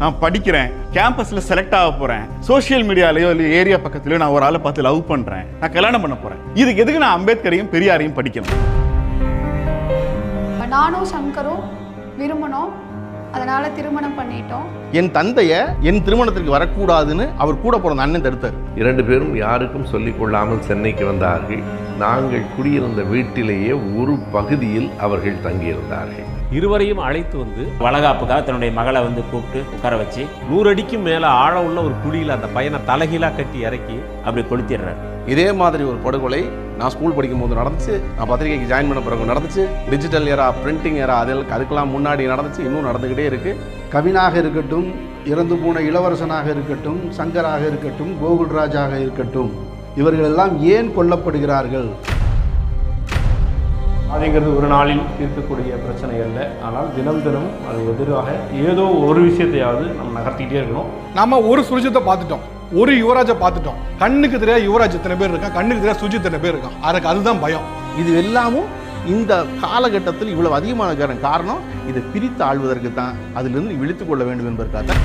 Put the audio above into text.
நான் படிக்கிறேன் கேம்பஸ்ல செலக்ட் ஆக போறேன். சோஷியல் மீடியாலயோ இல்லை ஏரியா பக்கத்துலயோ நான் ஒரு ஆளை பார்த்து லவ் பண்றேன். நான் கல்யாணம் பண்ண போறேன். இதுக்கு எதுக்கு நான் அம்பேத்கரையும் பெரியாரையும் படிக்கணும்? நானும் சங்கரும் விரும்பினோம் அதனால திருமணம் பண்ணிட்டோம். என் தந்தைய என் திருமணத்திற்கு வரக்கூடாதுன்னு அவர் கூட பிறந்த அண்ணன் தடுத்தார். இரண்டு பேரும் யாருக்கும் சொல்லிக் கொள்ளாமல் சென்னைக்கு வந்தார்கள். நாங்கள் குடியிருந்த வீட்டிலேயே ஒரு பகுதியில் அவர்கள் தங்கியிருந்தார்கள். இருவரையும் அழைத்து வந்து வளகாப்புக்காக தன்னுடைய மகளை வந்து கூப்பிட்டு உட்கார வச்சு நூறு அடிக்கும் மேல ஆழம் உள்ள ஒரு குழியில அந்த பையனை தலைகீழா கட்டி இறக்கி அப்படி கொளுத்திடுறாரு. இதே மாதிரி ஒரு படுகொலை நான் ஸ்கூல் படிக்கும் போது நடந்துச்சு நான் பத்திரிகைக்கு ஜாயின் பண்ண பிறகு நடந்துச்சு டிஜிட்டல் ஏரா பிரிண்டிங் ஏரா அதில் அதுக்கெல்லாம் முன்னாடி நடந்துச்சு இன்னும் நடந்துக்கிட்டே இருக்கு. கவினாக இருக்கட்டும் இறந்து போன இளவரசனாக இருக்கட்டும் சங்கராக இருக்கட்டும் கோகுல்ராஜாக இருக்கட்டும் இவர்கள் எல்லாம் ஏன் கொல்லப்படுகிறார்கள்? அதுங்கிறது ஒரு நாளில் இருக்கக்கூடிய பிரச்சனை அல்ல. ஆனால் தினம் தினம் அது எதிராக ஏதோ ஒரு விஷயத்தையாவது நம்ம நகர்த்திக்கிட்டே இருக்கணும். நாம ஒரு சுஜித்தை பார்த்துட்டோம். ஒரு யுவராஜை பார்த்துட்டோம். கண்ணுக்கு தெரியாத யுவராஜ் எத்தனை பேர் இருக்கான். கண்ணுக்கு தெரியாத சுஜித் எத்தனை பேர் இருக்கான். அதுக்கு அதுதான் பயம். இது எல்லாமும் இந்த காலகட்டத்தில் இவ்வளவு அதிகமான காரணம். காரணம் இதை பிரித்து ஆள்வதற்கு தான் அதிலிருந்து விழித்துக் கொள்ள வேண்டும் என்பதற்காக தான்